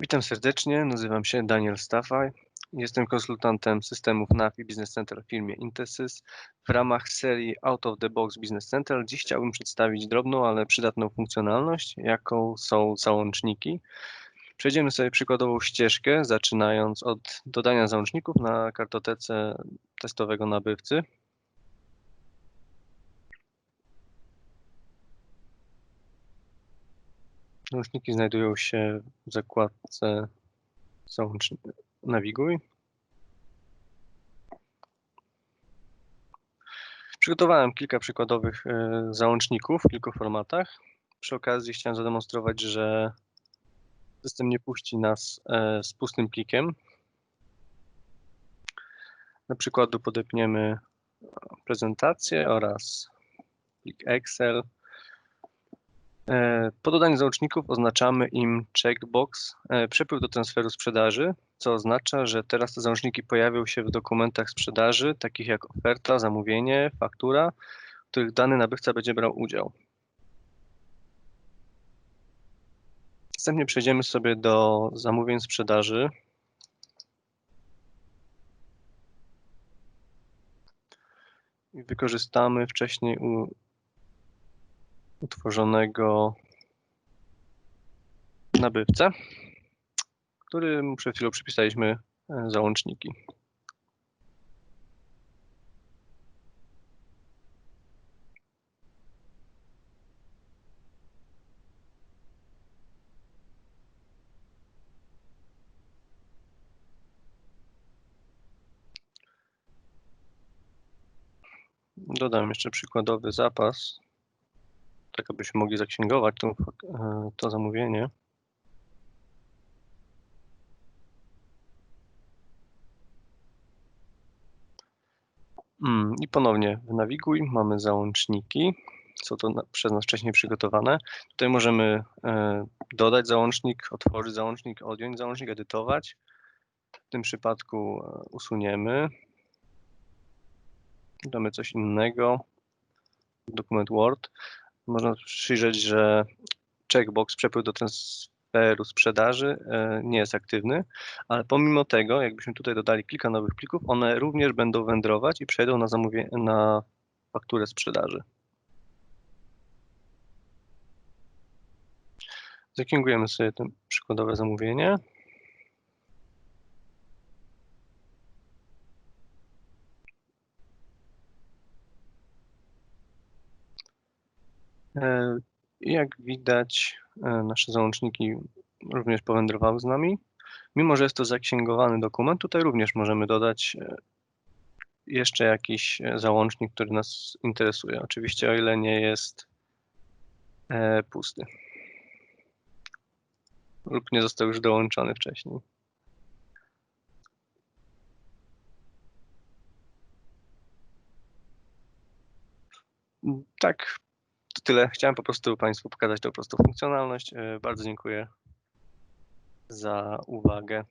Witam serdecznie, nazywam się Daniel Stafaj. Jestem konsultantem systemów NAV i Business Central w firmie Intesys. W ramach serii Out of the Box Business Central dziś chciałbym przedstawić drobną, ale przydatną funkcjonalność, jaką są załączniki. Przejdziemy sobie przykładową ścieżkę, zaczynając od dodania załączników na kartotece testowego nabywcy. Załączniki znajdują się w zakładce Załącz Nawiguj. Przygotowałem kilka przykładowych e, załączników w kilku formatach. Przy okazji chciałem zademonstrować, że system nie puści nas e, z pustym plikiem. Na przykładu podepniemy prezentację oraz plik Excel. E, po dodaniu załączników oznaczamy im checkbox przepływ do transferu sprzedaży, co oznacza, że teraz te załączniki pojawią się w dokumentach sprzedaży, takich jak oferta, zamówienie, faktura, w których dany nabywca będzie brał udział. Następnie przejdziemy sobie do zamówień sprzedaży. Wykorzystamy wcześniej utworzonego nabywcę, którym przed chwilą przypisaliśmy e, załączniki. Dodam jeszcze przykładowy zapas tak abyśmy mogli zaksięgować to, e, to zamówienie. Mm, I ponownie nawiguj, mamy załączniki, są to przez nas wcześniej przygotowane. Tutaj możemy e, dodać załącznik, otworzyć załącznik, odjąć załącznik, edytować. W tym przypadku e, usuniemy. Damy coś innego. Dokument Word można przyjrzeć, że checkbox przepływ do transferu sprzedaży e, nie jest aktywny, ale pomimo tego, jakbyśmy tutaj dodali kilka nowych plików, one również będą wędrować i przejdą na, zamówienie, na fakturę sprzedaży. Zaksięgujemy sobie to przykładowe zamówienie. Jak widać, e, nasze załączniki również powędrowały z nami. Mimo, że jest to zaksięgowany dokument, tutaj również możemy dodać e, jeszcze jakiś załącznik, który nas interesuje. Oczywiście o ile nie jest pusty lub nie został już dołączony wcześniej. Tak, tyle. Chciałem po prostu Państwu pokazać tą prostą funkcjonalność. E, bardzo dziękuję za uwagę.